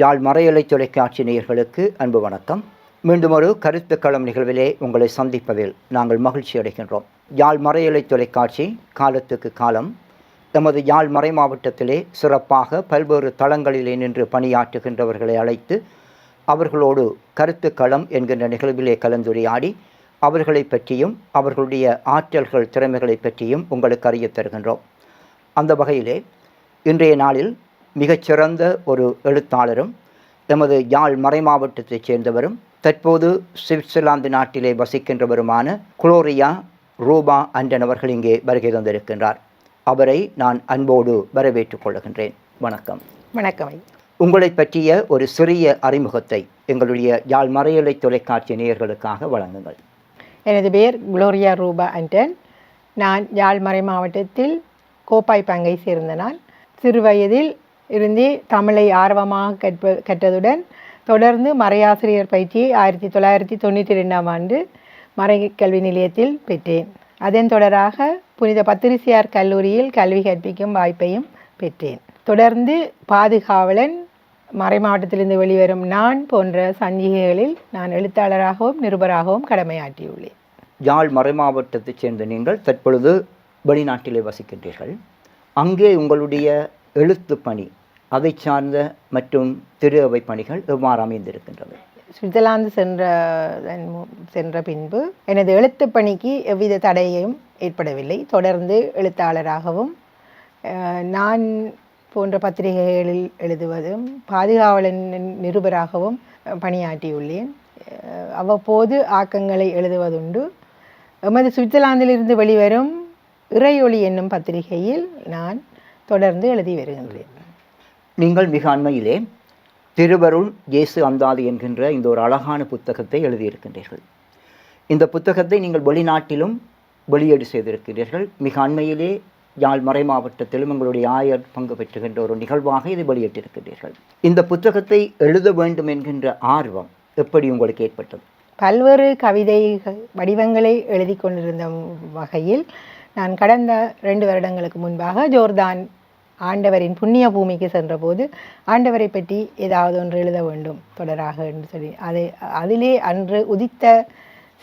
யாழ் மறையலை தொலைக்காட்சி நேயர்களுக்கு அன்பு வணக்கம். மீண்டும் ஒரு கருத்துக்களம் நிகழ்விலே உங்களை சந்திப்பதில் நாங்கள் மகிழ்ச்சி அடைகின்றோம். யாழ் மறையலை தொலைக்காட்சி காலத்துக்கு காலம் எமது யாழ் மறை மாவட்டத்திலே சிறப்பாக பல்வேறு தளங்களிலே நின்று பணியாற்றுகின்றவர்களை அழைத்து அவர்களோடு கருத்துக்களம் என்கின்ற நிகழ்விலே கலந்துரையாடி அவர்களை பற்றியும் அவர்களுடைய ஆற்றல்கள் திறமைகளை பற்றியும் உங்களுக்கு அறிய தருகின்றோம். அந்த வகையிலே இன்றைய நாளில் மிகச்சிறந்த ஒரு எழுத்தாளரும் எமது யாழ் மறைமாவட்டத்தைச் சேர்ந்தவரும் தற்போது சுவிட்சர்லாந்து நாட்டிலே வசிக்கின்றவருமான குளோரியா ரூபா அண்டன் அவர்கள் இங்கே வருகை தந்திருக்கின்றார். அவரை நான் அன்போடு வரவேற்றுக் கொள்கின்றேன். வணக்கம். வணக்கம் உங்களை பற்றிய ஒரு சிறிய அறிமுகத்தை எங்களுடைய யாழ் மறையலை தொலைக்காட்சி நேயர்களுக்காக வழங்குங்கள். எனது பெயர் குளோரியா ரூபா அண்டன். நான் யாழ்மறை மாவட்டத்தில் கோப்பாய் பங்கை சேர்ந்த நான் சிறு வயதில் இருந்து தமிழை ஆர்வமாக கற்ப கற்றதுடன் தொடர்ந்து மறையாசிரியர் பயிற்சியை ஆயிரத்தி தொள்ளாயிரத்தி தொண்ணூற்றி ரெண்டாம் ஆண்டு மறை கல்வி நிலையத்தில் பெற்றேன். அதன் தொடராக புனித பத்திரிசியார் கல்லூரியில் கல்வி கற்பிக்கும் வாய்ப்பையும் பெற்றேன். தொடர்ந்து பாதுகாவலன் மறை மாவட்டத்திலிருந்து வெளிவரும் நான் போன்ற சஞ்சிகைகளில் நான் எழுத்தாளராகவும் நிருபராகவும் கடமையாற்றியுள்ளேன். யாழ் மறைமாவட்டத்தைச் சேர்ந்த நீங்கள் தற்பொழுது வெளிநாட்டிலே வசிக்கின்றீர்கள். அங்கே உங்களுடைய எழுத்து பணி அதை சார்ந்த மற்றும் திரு அவை பணிகள் எவ்வாறு அமைந்திருக்கின்றது? சுவிட்சர்லாந்து சென்ற சென்ற பின்பு எனது எழுத்து பணிக்கு எவ்வித தடையும் ஏற்படவில்லை. தொடர்ந்து எழுத்தாளராகவும் நான் போன்ற பத்திரிகைகளில் எழுதுவதும் பாதுகாவலன் நிருபராகவும் பணியாற்றியுள்ளேன். அவ்வப்போது ஆக்கங்களை எழுதுவதுண்டு. எமது சுவிட்சர்லாந்திலிருந்து வெளிவரும் இறையொளி என்னும் பத்திரிகையில் நான் தொடர்ந்து எழுதி வருகின்றேன். நீங்கள் மிக அண்மையிலே திருவருள் இயேசு அந்தாதி என்கின்ற இந்த ஒரு அழகான புத்தகத்தை எழுதியிருக்கின்றீர்கள். இந்த புத்தகத்தை நீங்கள் வெளிநாட்டிலும் வெளியீடு செய்திருக்கிறீர்கள் மிக அண்மையிலே யாழ் மறை மாவட்டத்திலும் உங்களுடைய ஆயர் பங்கு பெற்றுகின்ற ஒரு நிகழ்வாக இதை வெளியிட்டிருக்கிறீர்கள் இந்த புத்தகத்தை எழுத வேண்டும் என்கின்ற ஆர்வம் எப்படி உங்களுக்கு ஏற்பட்டது? பல்வேறு கவிதை வடிவங்களை எழுதி கொண்டிருந்த வகையில் நான் கடந்த ரெண்டு வருடங்களுக்கு முன்பாக ஜோர்தான் ஆண்டவரின் புண்ணிய பூமிக்கு சென்றபோது ஆண்டவரை பற்றி ஏதாவது ஒன்று எழுத வேண்டும் தொடராக என்று சொல்லி. அதை அதிலே அன்று உதித்த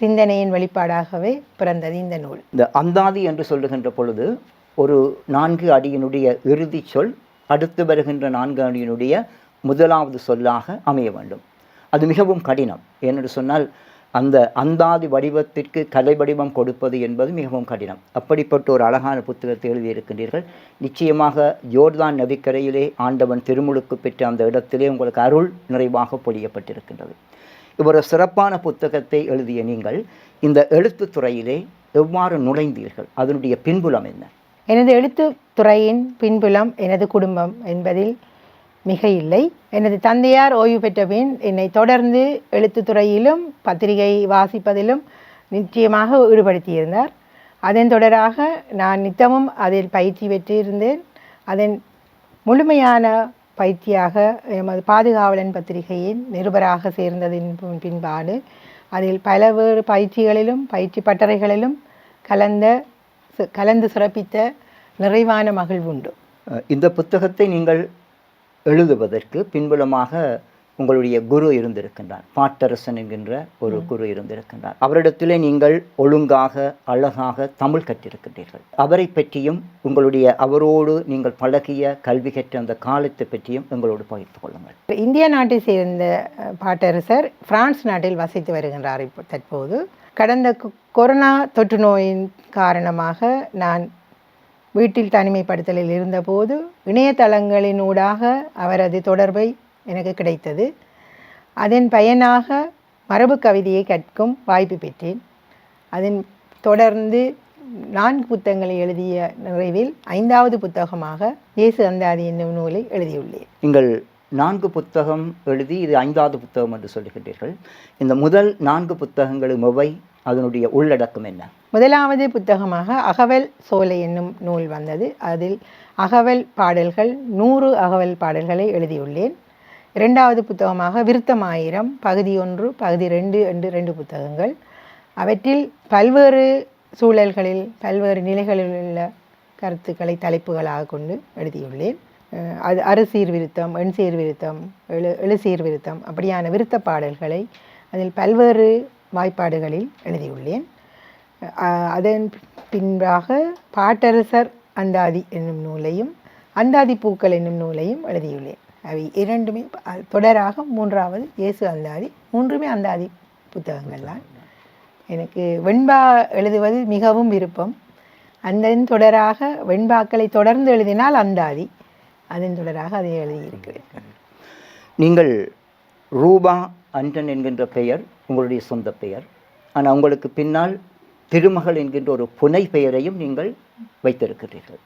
சிந்தனையின் வெளிப்பாடாகவே பிறந்தது இந்த நூல். இந்த அந்தாதி என்று சொல்லுகின்ற பொழுது ஒரு நான்கு அடியினுடைய இறுதி சொல் அடுத்து வருகின்ற நான்கு அடியினுடைய முதலாவது சொல்லாக அமைய வேண்டும். அது மிகவும் கடினம். ஏனென்று சொன்னால் அந்த அந்தாதி வடிவத்திற்கு கலை வடிவம் கொடுப்பது என்பது மிகவும் கடினம். அப்படிப்பட்ட ஒரு அழகான புத்தகத்தை எழுதியிருக்கின்றீர்கள். நிச்சயமாக ஜோர்தான் நதிக்கரையிலே ஆண்டவன் திருமுழுக்கு பெற்ற அந்த இடத்திலே உங்களுக்கு அருள் நிறைவாக பொழியப்பட்டிருக்கின்றது. இவ்வொரு சிறப்பான புத்தகத்தை எழுதிய நீங்கள் இந்த எழுத்துத்துறையிலே எவ்வாறு நுழைந்தீர்கள்? அதனுடைய பின்புலம் என்ன? எனது எழுத்துத்துறையின் பின்புலம் எனது குடும்பம் என்பதில் மிக இல்லை எனது தந்தையார் ஓய்வு பெற்ற பின் என்னை தொடர்ந்து எழுத்துத்துறையிலும் பத்திரிகை வாசிப்பதிலும் நிச்சயமாக ஈடுபடுத்தியிருந்தார். அதன் தொடராக நான் நித்தமும் அதில் பயிற்சி பெற்றிருந்தேன். அதன் முழுமையான பயிற்சியாக எமது பாதுகாவலன் பத்திரிகையின் நிருபராக சேர்ந்ததின் பின்பாடு அதில் பலவேறு பயிற்சிகளிலும் பயிற்சி பட்டறைகளிலும் கலந்த சு- கலந்து சிறப்பித்த நிறைவான மகிழ்வுண்டு. உண்டு இந்த புத்தகத்தை நீங்கள் எழுதுவதற்கு பின்புலமாக உங்களுடைய குரு இருந்திருக்கின்றார். பாட்டரசன் என்கின்ற ஒரு குரு இருந்திருக்கின்றார். அவரிடத்திலே நீங்கள் ஒழுங்காக அழகாக தமிழ் கற்றிருக்கின்றீர்கள். அவரை பற்றியும் உங்களுடைய அவரோடு நீங்கள் பழகிய கல்வி கற்ற அந்த காலத்தை பற்றியும் எங்களோடு பகிர்ந்து கொள்ளுங்கள். இந்திய நாட்டை சேர்ந்த பாட்டரசர் பிரான்ஸ் நாட்டில் வசித்து வருகின்றார் இப்போ தற்போது. கடந்த கொரோனா தொற்று நோயின் காரணமாக நான் வீட்டில் தனிமைப்படுத்தலில் இருந்தபோது இணையதளங்களினூடாக அவரது தொடர்பை எனக்கு கிடைத்தது. அதன் பயனாக மரபு கவிதையை கற்கும் வாய்ப்பு பெற்றேன். அதன் தொடர்ந்து நான்கு புத்தகங்களை எழுதிய நிறைவில் ஐந்தாவது புத்தகமாக இயேசு அந்தாதி என்னும் நூலை எழுதியுள்ளேன். நீங்கள் நான்கு புத்தகம் எழுதி இது ஐந்தாவது புத்தகம் என்று சொல்லுகின்றீர்கள். இந்த முதல் நான்கு புத்தகங்களும் எவை? அதனுடைய உள்ளடக்கம் என்ன? முதலாவது புத்தகமாக அகவல் சோலை என்னும் நூல் வந்தது. அதில் அகவல் பாடல்கள் நூறு அகவல் பாடல்களை எழுதியுள்ளேன். இரண்டாவது புத்தகமாக விருத்தமாயிரம் பகுதி ஒன்று பகுதி ரெண்டு என்று ரெண்டு புத்தகங்கள். அவற்றில் பல்வேறு சூழல்களில் பல்வேறு நிலைகளில் உள்ள கருத்துக்களை தலைப்புகளாக கொண்டு எழுதியுள்ளேன். அது அறுசீர் விருத்தம் எண்சீர் விருத்தம் எழு எழுசீர் விருத்தம் அப்படியான விருத்த பாடல்களை அதில் பல்வேறு வாய்ப்பாடுகளில் எழுதியுள்ளேன். அதன் பின்பாக பாட்டரசர் அந்தாதி என்னும் நூலையும் அந்தாதி பூக்கள் என்னும் நூலையும் எழுதியுள்ளேன். அவை இரண்டுமே தொடராக மூன்றாவது இயேசு அந்தாதி மூன்றுமே அந்தாதி புத்தகங்கள் தான் எனக்கு வெண்பா எழுதுவது மிகவும் விருப்பம். அதன் தொடராக வெண்பாக்களை தொடர்ந்து எழுதினால் அந்தாதி அதன் தொடராக அதை எழுதியிருக்கிறேன். நீங்கள் ரூபா அண்டன் என்கின்ற பெயர் உங்களுடைய சொந்த பெயர். ஆனால் உங்களுக்கு பின்னால் திருமகள் என்கின்ற ஒரு புனை பெயரையும் நீங்கள் வைத்திருக்கிறீர்கள்.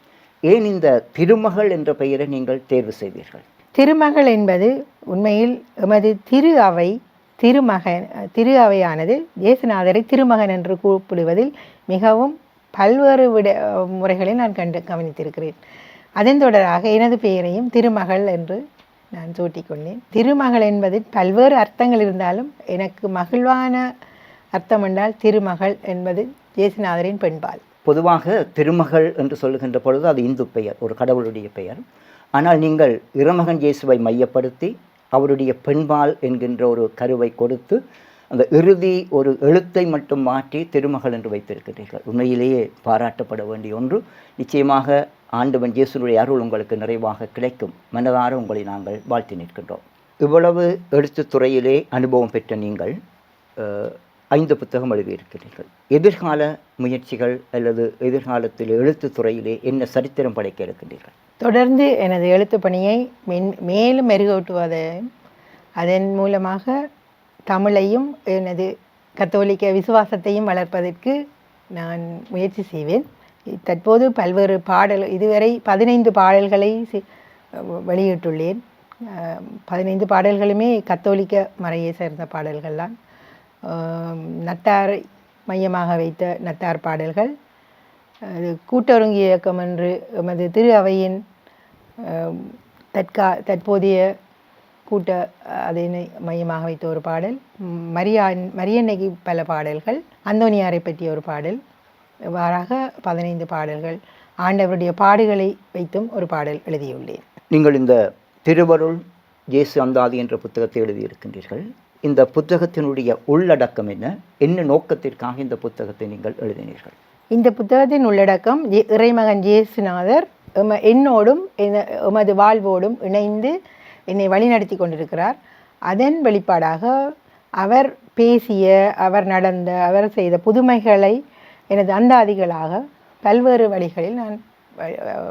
ஏன் இந்த திருமகள் என்ற பெயரை நீங்கள் தேர்வு செய்வீர்கள் திருமகள் என்பது உண்மையில் எமது திரு அவை திருமகன் திரு அவையானது இயேசுநாதரை திருமகன் என்று கூப்பிடுவதில் மிகவும் பல்வேறு விட முறைகளை நான் கண்டு கவனித்திருக்கிறேன். அதன் தொடராக எனது பெயரையும் திருமகள் என்று நான் சூட்டிக்கொண்டேன். திருமகள் என்பதில் பல்வேறு அர்த்தங்கள் இருந்தாலும் எனக்கு மகிழ்வான அர்த்தம் என்றால் திருமகள் என்பது ஜேசுநாதரின் பெண்பால். பொதுவாக திருமகள் என்று சொல்லுகின்ற பொழுது அது இந்து பெயர் ஒரு கடவுளுடைய பெயர். ஆனால் நீங்கள் இறைமகன் இயேசுவை மையப்படுத்தி அவருடைய பெண்பால் என்கின்ற ஒரு கருவை கொடுத்து அந்த இறுதி ஒரு எழுத்தை மட்டும் மாற்றி திருமகள் என்று வைத்திருக்கிறீர்கள். உண்மையிலேயே பாராட்டப்பட வேண்டிய ஒன்று. நிச்சயமாக ஆண்டவன் இயேசுனுடைய அருள் உங்களுக்கு நிறைவாக கிடைக்கும். மனதார உங்களை நாங்கள் வாழ்த்தி நிற்கின்றோம். இவ்வளவு எழுத்துத்துறையிலே அனுபவம் பெற்ற நீங்கள் ஐந்து புத்தகம் எழுதியிருக்கிறீர்கள். எதிர்கால முயற்சிகள் அல்லது எதிர்காலத்தில் எழுத்து துறையிலே என்ன சரித்திரம் படைக்க இருக்கின்றீர்கள்? தொடர்ந்து எனது எழுத்து பணியை மென் மேலும் மெருகூட்டுவதையும் அதன் மூலமாக தமிழையும் எனது கத்தோலிக்க விசுவாசத்தையும் வளர்ப்பதற்கு நான் முயற்சி செய்வேன். தற்போது பல்வேறு பாடல் இதுவரை பதினைந்து பாடல்களை சி- வெளியிட்டுள்ளேன். பதினைந்து பாடல்களுமே கத்தோலிக்க மறையை சேர்ந்த பாடல்கள் தான் நத்தார் மையமாக வைத்த நத்தார் பாடல்கள். அது கூட்டொருங்கி இயக்கம் என்று எமது திரு அவையின் தற்கா தற்போதைய கூட்ட அதனை மையமாக வைத்த ஒரு பாடல். மரியான் மரியன்னைக்கு பல பாடல்கள். அந்தோனியாரை பற்றிய ஒரு பாடல். இவ்வாறாக பதினைந்து பாடல்கள். ஆண்டவருடைய பாடுகளை வைத்தும் ஒரு பாடல் எழுதியுள்ளேன். நீங்கள் இந்த திருவருள் இயேசு அந்தாதி என்ற புத்தகத்தை எழுதியிருக்கின்றீர்கள். இந்த புத்தகத்தினுடைய உள்ளடக்கம் என்ன? என்ன நோக்கத்திற்காக இந்த புத்தகத்தை நீங்கள் எழுதினீர்கள்? இந்த புத்தகத்தின் உள்ளடக்கம் இறைமகன் ஜேசுநாதர் எம என்னோடும் என- எமது வாழ்வோடும் இணைந்து என்னை வழிநடத்தி கொண்டிருக்கிறார். அதன் வெளிப்பாடாக அவர் பேசிய அவர் நடந்த அவர் செய்த புதுமைகளை எனது அந்தாதிகளாக பல்வேறு வழிகளில் நான்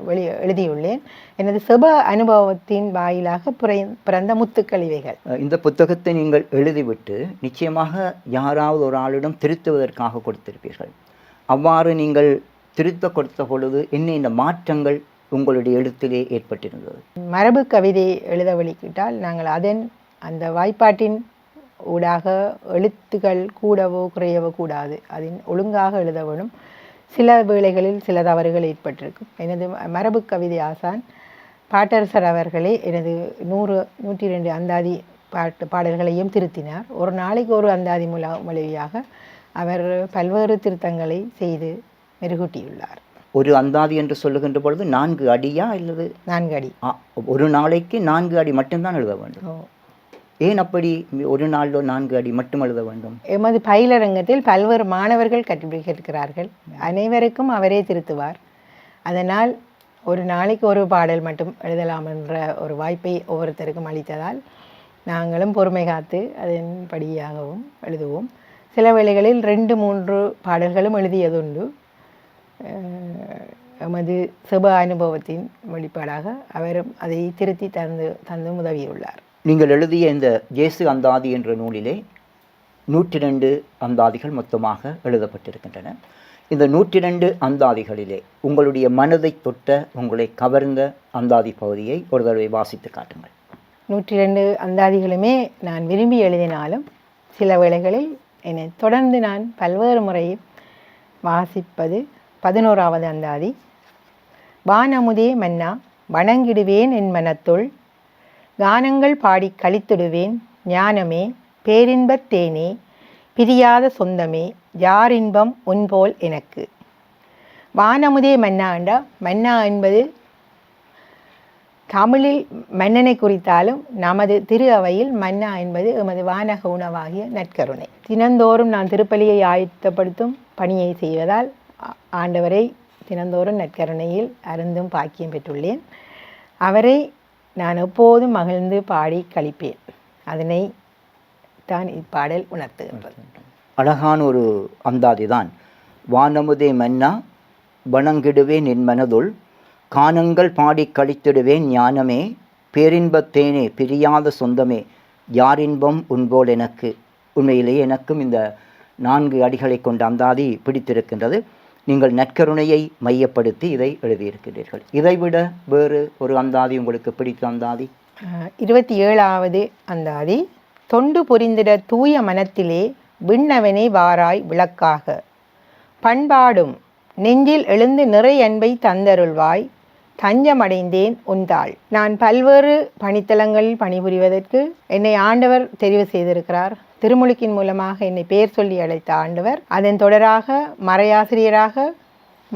வெளி எழுதியுள்ளேன். எனது செப அனுபவத்தின் வாயிலாக பிறை- பிறந்த முத்துக்கள் இவைகள். இந்த புத்தகத்தை நீங்கள் எழுதிவிட்டு நிச்சயமாக யாராவது ஒரு ஆளிடம் திருத்துவதற்காக கொடுத்திருப்பீர்கள். அவ்வாறு நீங்கள் திருத்த கொடுத்த பொழுது என்ன இந்த மாற்றங்கள் உங்களுடைய எழுத்திலே ஏற்பட்டிருந்தது. மரபு கவிதை எழுத வழிக்கிட்டால் நாங்கள் அதன் அந்த வாய்ப்பாட்டின் ஊடாக எழுத்துக்கள் கூடவோ குறையவோ கூடாது. அதன் ஒழுங்காக எழுத வேணும். சில வேளைகளில் சில தவறுகள் ஏற்பட்டிருக்கும். எனது மரபு கவிதை ஆசான் பாட்டரசர் அவர்களே எனது நூறு நூற்றி ரெண்டு அந்தாதி பாட்டு பாடல்களையும் திருத்தினார். ஒரு நாளைக்கு ஒரு அந்தாதி மூல மொழியாக அவர் பல்வேறு திருத்தங்களை செய்து மெருகூட்டியுள்ளார். ஒரு அந்தாதி என்று சொல்லுகின்ற பொழுது நான்கு அடியா அல்லது நான்கு அடி. ஒரு நாளைக்கு நான்கு அடி மட்டும்தான் எழுத வேண்டும். ஏன் அப்படி ஒரு நாளிலோ நான்கு அடி மட்டும் எழுத வேண்டும்? எமது பயிலரங்கத்தில் பல்வேறு மாணவர்கள் கற்று கேட்கிறார்கள் அனைவருக்கும் அவரே திருத்துவார். அதனால் ஒரு நாளைக்கு ஒரு பாடல் மட்டும் எழுதலாம் என்ற ஒரு வாய்ப்பை ஒவ்வொருத்தருக்கும் அளித்ததால் நாங்களும் பொறுமை காத்து அதன்படியாகவும் எழுதுவோம். சில வேளைகளில் ரெண்டு மூன்று பாடல்களும் எழுதியதுண்டு. எமது சுப அனுபவத்தின் வெளிப்பாடாக அவரும் அதை திருத்தி தந்து தந்து உதவியுள்ளார். நீங்கள் எழுதிய இந்த இயேசு அந்தாதி என்ற நூலிலே நூற்றி ரெண்டு அந்தாதிகள் மொத்தமாக எழுதப்பட்டிருக்கின்றன. இந்த நூற்றி ரெண்டு அந்தாதிகளிலே உங்களுடைய மனதை தொட்ட உங்களை கவர்ந்த அந்தாதி பகுதியை ஒரு தடவை வாசித்து காட்டுங்கள். நூற்றி ரெண்டு அந்தாதிகளுமே நான் விரும்பி எழுதினாலும் சில வேளைகளில் என்னை தொடர்ந்து நான் பல்வேறு முறையில் வாசிப்பது பதினோராவது அந்தாதி. வானமுதே மன்னா வணங்கிடுவேன் என் மனத்துள். கானங்கள் பாடி கழித்திடுவேன் ஞானமே பேரின்பத் தேனே பிரியாத சொந்தமே யார் இன்பம் உன்போல் எனக்கு. வானமுதே மன்னா என்றா மன்னா என்பது தமிழில் மன்னனை குறித்தாலும் நமது திரு அவையில் மன்னா என்பது எமது வானக உணவாகிய நற்கருணை. தினந்தோறும் நான் திருப்பலியை ஆயத்தப்படுத்தும் பணியை செய்வதால் ஆண்டவரை தினந்தோறும் நற்கருணையில் அருந்தும் பாக்கியம் பெற்றுள்ளேன். அவரை நான் எப்போதும் மகிழ்ந்து பாடி கழிப்பேன் அதனை தான் இப்பாடல் உணர்த்துகின்றது. அழகான ஒரு அந்தாதி தான். வானமுதே மன்னா வணங்கிடுவேன் என் மனதுள். கானங்கள் பாடி கழித்திடுவேன் ஞானமே. பேரின்பத்தேனே பிரியாத சொந்தமே. யாரின்பம் உன்போல் எனக்கு. உண்மையிலேயே எனக்கும் இந்த நான்கு அடிகளை கொண்ட அந்தாதி பிடித்திருக்கின்றது. நீங்கள் நற்கருணையை மையப்படுத்தி இதை எழுதியிருக்கிறீர்கள். இதைவிட வேறு ஒரு அந்தாதி உங்களுக்கு பிடித்த அந்தாதி? இருபத்தி ஏழாவது அந்தாதி. தொண்டு புரிந்திட தூய மனத்திலே விண்ணவனே வாராய் விளக்காக. பண்பாடும் நெஞ்சில் எழுந்து நிறை அன்பை தந்தருள்வாய். தஞ்சமடைந்தேன் உந்தாள். நான் பல்வேறு பணித்தலங்களில் பணிபுரிவதற்கு என்னை ஆண்டவர் தெரிவு செய்திருக்கிறார். திருமுழுக்கின் மூலமாக என்னை பெயர் சொல்லி அழைத்த ஆண்டவர். அதன் தொடராக மறையாசிரியராக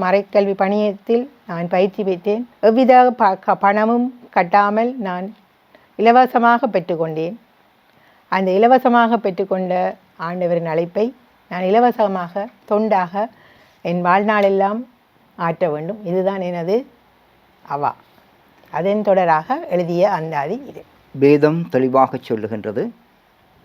மறைக்கல்வி பணியத்தில் நான் பயிற்சி பெற்றேன். எவ்வித ப க- பணமும் கட்டாமல் நான் இலவசமாக பெற்றுக்கொண்டேன். அந்த இலவசமாக பெற்றுக்கொண்ட ஆண்டவரின் அழைப்பை நான் இலவசமாக தொண்டாக என் வாழ்நாளெல்லாம் ஆற்ற வேண்டும். இதுதான் எனது அவா. அதன் தொடராக எழுதிய அந்தாதி இது. வேதம் தெளிவாக சொல்லுகின்றது.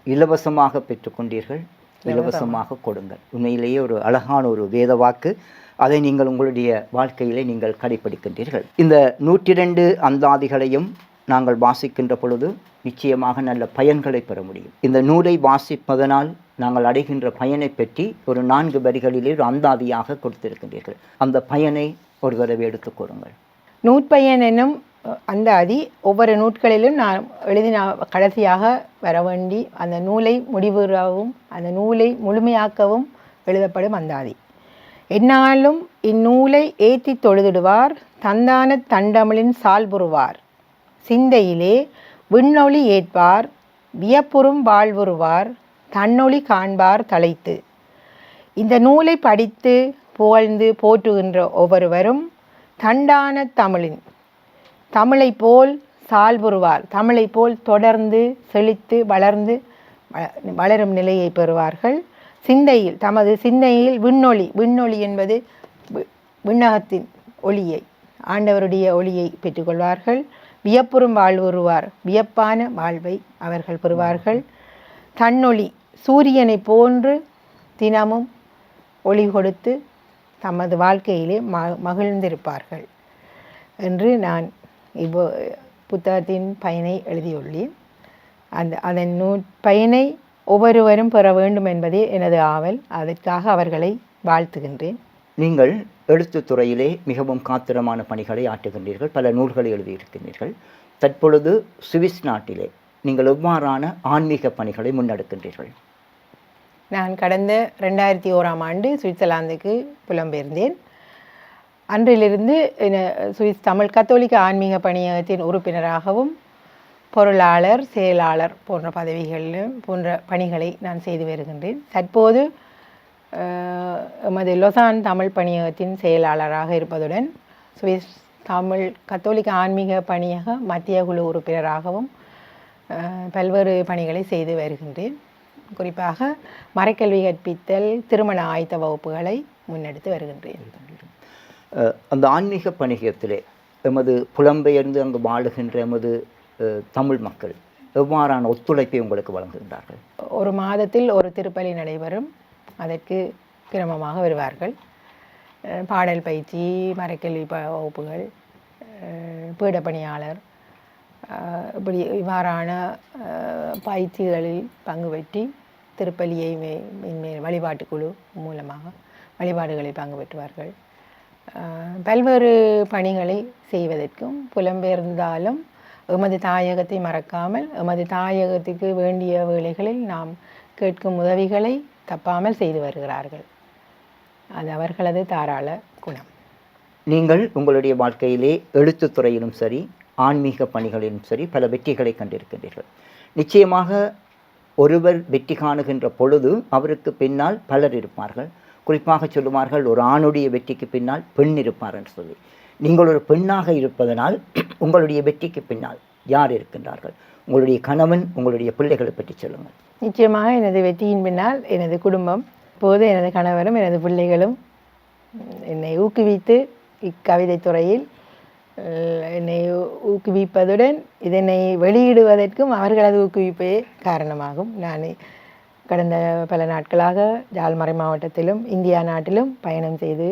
இலவசமாக பெற்றுக்கொண்டீர்கள். இலவசமாக கொடுங்கள். உண்மையிலேயே ஒரு அழகான ஒரு வேத வாக்கு. அதை நீங்கள் உங்களுடைய வாழ்க்கையிலே நீங்கள் கடைப்பிடிக்கின்றீர்கள். இந்த நூற்றி ரெண்டு அந்தாதிகளையும் நாங்கள் வாசிக்கின்ற பொழுது நிச்சயமாக நல்ல பயன்களை பெற முடியும். இந்த நூலை வாசிப்பதனால் நாங்கள் அடைகின்ற பயனை பற்றி ஒரு நான்கு வரிகளிலே ஒரு அந்தாதியாக கொடுத்திருக்கின்றீர்கள். அந்த பயனை ஒரு தடவை எடுத்துக் கூறுங்கள். நூற்பயன் என்னும் அந்த அதி ஒவ்வொரு நூட்களிலும் நான் எழுதின கடைசியாக வர வேண்டி அந்த நூலை முடிவுறவும் அந்த நூலை முழுமையாக்கவும் எழுதப்படும் அந்தாதி என்னாலும் இந்நூலை ஏற்றி தொழுதிடுவார் தந்தான தண்டமிழின் சால்புறுவார் சிந்தையிலே விண்ணொளி ஏற்பார் வியப்புறும் வாழ்வுறுவார் தன்னொளி காண்பார் தலைத்து இந்த நூலை படித்து புகழ்ந்து போற்றுகின்ற ஒவ்வொருவரும் தண்டான தமிழின் தமிழை போல் சால்புறுவார். தமிழை போல் தொடர்ந்து செழித்து வளர்ந்து வ- வளரும் நிலையை பெறுவார்கள். சிந்தையில் தமது சிந்தையில் விண்ணொளி விண்ணொளி என்பது விண்ணகத்தின் ஒளியை ஆண்டவருடைய ஒளியை பெற்றுக்கொள்வார்கள். வியப்புறும் வாழ்வுறுவார். வியப்பான வாழ்வை அவர்கள் பெறுவார்கள். தன்னொளி சூரியனை போன்று தினமும் ஒளி கொடுத்து தமது வாழ்க்கையிலே ம மகிழ்ந்திருப்பார்கள் என்று நான் இப்போ புத்தகத்தின் பயனை எழுதியுள்ளேன். அந்த அதன் நூ பயனை ஒவ்வொருவரும் பெற வேண்டும் என்பதே எனது ஆவல். அதற்காக அவர்களை வாழ்த்துகின்றேன். நீங்கள் எழுத்துத் துறையிலே மிகவும் காத்திரமான பணிகளை ஆற்றுகின்றீர்கள். பல நூல்களை எழுதியிருக்கின்றீர்கள். தற்பொழுது சுவிஸ் நாட்டிலே நீங்கள் எவ்வாறான ஆன்மீக பணிகளை முன்னெடுக்கின்றீர்கள்? நான் கடந்த ரெண்டாயிரத்தி ஓராம் ஆண்டு சுவிட்சர்லாந்துக்கு புலம்பெயர்ந்தேன். அன்றிலிருந்து சுவிஸ் தமிழ் கத்தோலிக்க ஆன்மீக பணியகத்தின் உறுப்பினராகவும் பொருளாளர் செயலாளர் போன்ற பதவிகளிலும் போன்ற பணிகளை நான் செய்து வருகின்றேன். தற்போது எமது லொசான் தமிழ் பணியகத்தின் செயலாளராக இருப்பதுடன் சுவிஸ் தமிழ் கத்தோலிக்க ஆன்மீக பணியக மத்திய குழு உறுப்பினராகவும் பல்வேறு பணிகளை செய்து வருகின்றேன். குறிப்பாக மறைக்கல்வி கற்பித்தல் திருமண ஆயத்த வகுப்புகளை முன்னெடுத்து வருகின்றேன். அந்த ஆன்மீக பணிகத்திலே எமது புலம்பெயர்ந்து அங்கு வாழுகின்ற எமது தமிழ் மக்கள் எவ்வாறான ஒத்துழைப்பை உங்களுக்கு வழங்குகின்றார்கள்? ஒரு மாதத்தில் ஒரு திருப்பலி நடைபெறும். அதற்கு கிரமமாக வருவார்கள். பாடல் பயிற்சி மறைக்கல்வி ப வகுப்புகள் பீட பீடப்பணியாளர் இப்படி இவ்வாறான பயிற்சிகளில் பங்கு பெற்றி திருப்பலியை மே- மென்மேல் வழிபாட்டுக் குழு மூலமாக வழிபாடுகளில் பங்கு பெற்றுவார்கள். பல்வேறு பணிகளை செய்வதற்கும் புலம்பெயர்ந்தாலும் எமது தாயகத்தை மறக்காமல் எமது தாயகத்துக்கு வேண்டிய வேலைகளில் நாம் கேட்கும் உதவிகளை தப்பாமல் செய்து வருகிறார்கள். அது அவர்களது தாராள குணம். நீங்கள் உங்களுடைய வாழ்க்கையிலே எழுத்துத்துறையிலும் சரி ஆன்மீக பணிகளிலும் சரி பல வெற்றிகளை கண்டிருக்கின்றீர்கள். நிச்சயமாக ஒருவர் வெற்றி காணுகின்ற பொழுது அவருக்கு பின்னால் பலர் இருப்பார்கள். குறிப்பாக சொல்லுவார்கள் ஒரு ஆணுடைய வெற்றிக்கு பின்னால் பெண் இருப்பார் என்று சொல்லி. நீங்கள் ஒரு பெண்ணாக இருப்பதனால் உங்களுடைய வெற்றிக்கு பின்னால் யார் இருக்கின்றார்கள்? உங்களுடைய கணவன் உங்களுடைய பிள்ளைகளை பற்றி சொல்லுங்கள். நிச்சயமாக எனது வெற்றியின் பின்னால் எனது குடும்பம் இப்போது எனது கணவரும் எனது பிள்ளைகளும் என்னை ஊக்குவித்து இக்கவிதை துறையில் என்னை ஊக்குவிப்பதுடன் இதனை வெளியிடுவதற்கும் அவர்களது ஊக்குவிப்பே காரணமாகும். நான் கடந்த பல நாட்களாக ஜால்மறை மாவட்டத்திலும் இந்தியா நாட்டிலும் பயணம் செய்து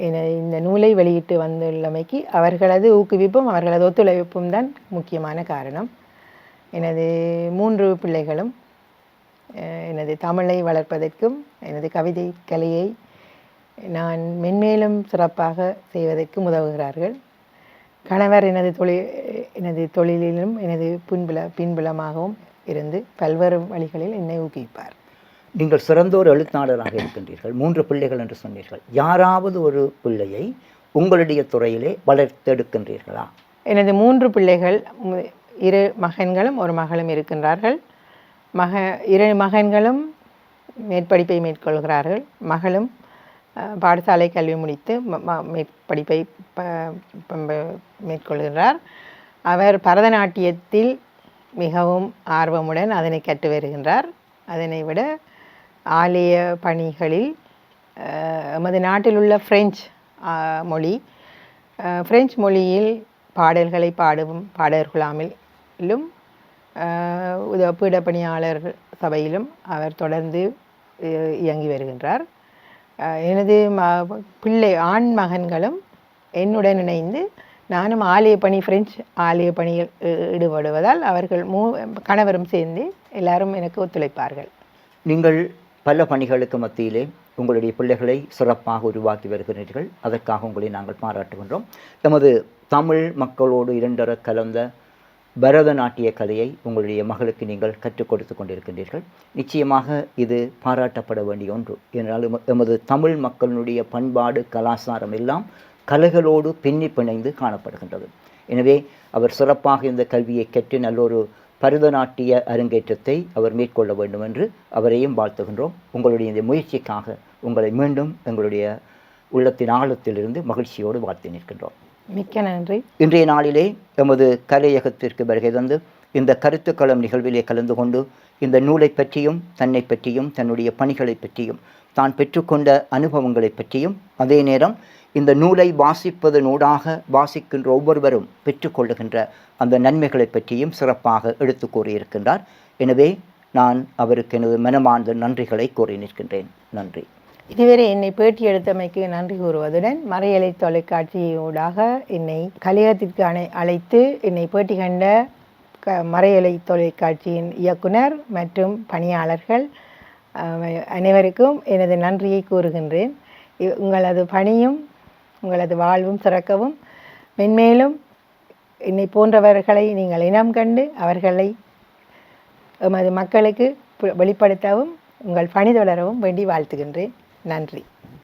எனது இந்த நூலை வெளியிட்டு வந்துள்ளமைக்கு அவர்களது ஊக்குவிப்பும் அவர்களது ஒத்துழைப்பும் தான் முக்கியமான காரணம். எனது மூன்று பிள்ளைகளும் அஹ், எனது தமிழை வளர்ப்பதற்கும் எனது கவிதை கலையை நான் மென்மேலும் சிறப்பாக செய்வதற்கு உதவுகிறார்கள். கணவர் எனது தொழில் எனது தொழிலிலும் எனது பின்புல பின்புலமாகவும் இருந்து பல்வேறு வழிகளில் என்னை ஊக்குவிப்பார். நீங்கள் சிறந்தோர் எழுத்தாளராக இருக்கின்றீர்கள். மூன்று பிள்ளைகள் என்று சொன்னீர்கள். யாராவது ஒரு பிள்ளையை உங்களுடைய துறையிலே வளர்த்தெடுக்கின்றீர்களா? எனது மூன்று பிள்ளைகள் இரு மகன்களும் ஒரு மகளும் இருக்கின்றார்கள். மக இரு மகன்களும் மேற்படிப்பை மேற்கொள்கிறார்கள். மகளும் பாடசாலை கல்வி முடித்து மேற்படிப்பை மேற்கொள்கிறார் அவர் பரதநாட்டியத்தில் மிகவும் ஆர்வமுடன் அதனை கற்று வருகின்றார். அதனை விட ஆலய பணிகளில் அஹ், எமது நாட்டில் உள்ள பிரெஞ்சு மொழி பிரெஞ்சு மொழியில் பாடல்களை பாடும் பாடகர் குழாமிலும் அஹ், உத பீடப்பணியாளர் சபையிலும் அவர் தொடர்ந்து இயங்கி வருகின்றார். எனது ம பிள்ளை ஆண் மகன்களும் என்னுடன் இணைந்து நானும் ஆலய பணி பிரெஞ்சு ஆலய பணியில் ஈடுபடுவதால் அவர்கள் மூ கணவரும் சேர்ந்து எல்லாரும் எனக்கு ஒத்துழைப்பார்கள். நீங்கள் பல பணிகளுக்கு மத்தியிலே உங்களுடைய பிள்ளைகளை சிறப்பாக உருவாக்கி வருகிறீர்கள். அதற்காக உங்களை நாங்கள் பாராட்டுகின்றோம். எமது தமிழ் மக்களோடு இரண்டர கலந்த பரதநாட்டிய கலையை உங்களுடைய மகளுக்கு நீங்கள் கற்றுக் கொடுத்து கொண்டிருக்கின்றீர்கள். நிச்சயமாக இது பாராட்டப்பட வேண்டிய ஒன்று. ஏனென்றால் எமது தமிழ் மக்களுடைய பண்பாடு கலாச்சாரம் எல்லாம் கலைகளோடு பின்னி பிணைந்து காணப்படுகின்றது. எனவே அவர் சிறப்பாக இந்த கல்வியை கற்று நல்லொரு பரதநாட்டிய அரங்கேற்றத்தை அவர் மேற்கொள்ள வேண்டும் என்று அவரையும் வாழ்த்துகின்றோம். உங்களுடைய இந்த முயற்சிக்காக உங்களை மீண்டும் எங்களுடைய உள்ளத்தின் ஆழத்திலிருந்து மகிழ்ச்சியோடு வாழ்த்து நிற்கின்றோம். மிக்க நன்றி. இன்றைய நாளிலே எமது கலையகத்திற்கு வருகை தந்து இந்த கருத்துக்களம் நிகழ்விலே கலந்து கொண்டு இந்த நூலை பற்றியும் தன்னை பற்றியும் தன்னுடைய பணிகளை பற்றியும் தான் பெற்றுக்கொண்ட அனுபவங்களை பற்றியும் அதே நேரம் இந்த நூலை வாசிப்பதனூடாக வாசிக்கின்ற ஒவ்வொருவரும் பெற்றுக்கொள்ளுகின்ற அந்த நன்மைகளை பற்றியும் சிறப்பாக எடுத்து கூறியிருக்கின்றார். எனவே நான் அவருக்கு எனது மனமார்ந்த நன்றிகளை கூறி நிற்கின்றேன். நன்றி. இதுவரை என்னை பேட்டி எடுத்தமைக்கு நன்றி கூறுவதுடன் மறையலை தொலைக்காட்சியூடாக என்னை கலையகத்திற்கு அணை அழைத்து என்னை பேட்டி கண்ட க மறையலை தொலைக்காட்சியின் இயக்குனர் மற்றும் பணியாளர்கள் அனைவருக்கும் எனது நன்றியை கூறுகின்றேன். இ- உங்களது பணியும் உங்களது வாழ்வும் சிறக்கவும் மென்மேலும் என்னை போன்றவர்களை நீங்கள் இனம் கண்டு அவர்களை எமது மக்களுக்கு பு- வெளிப்படுத்தவும் உங்கள் பணி தொடரவும் வேண்டி வாழ்த்துகின்றேன். நன்றி.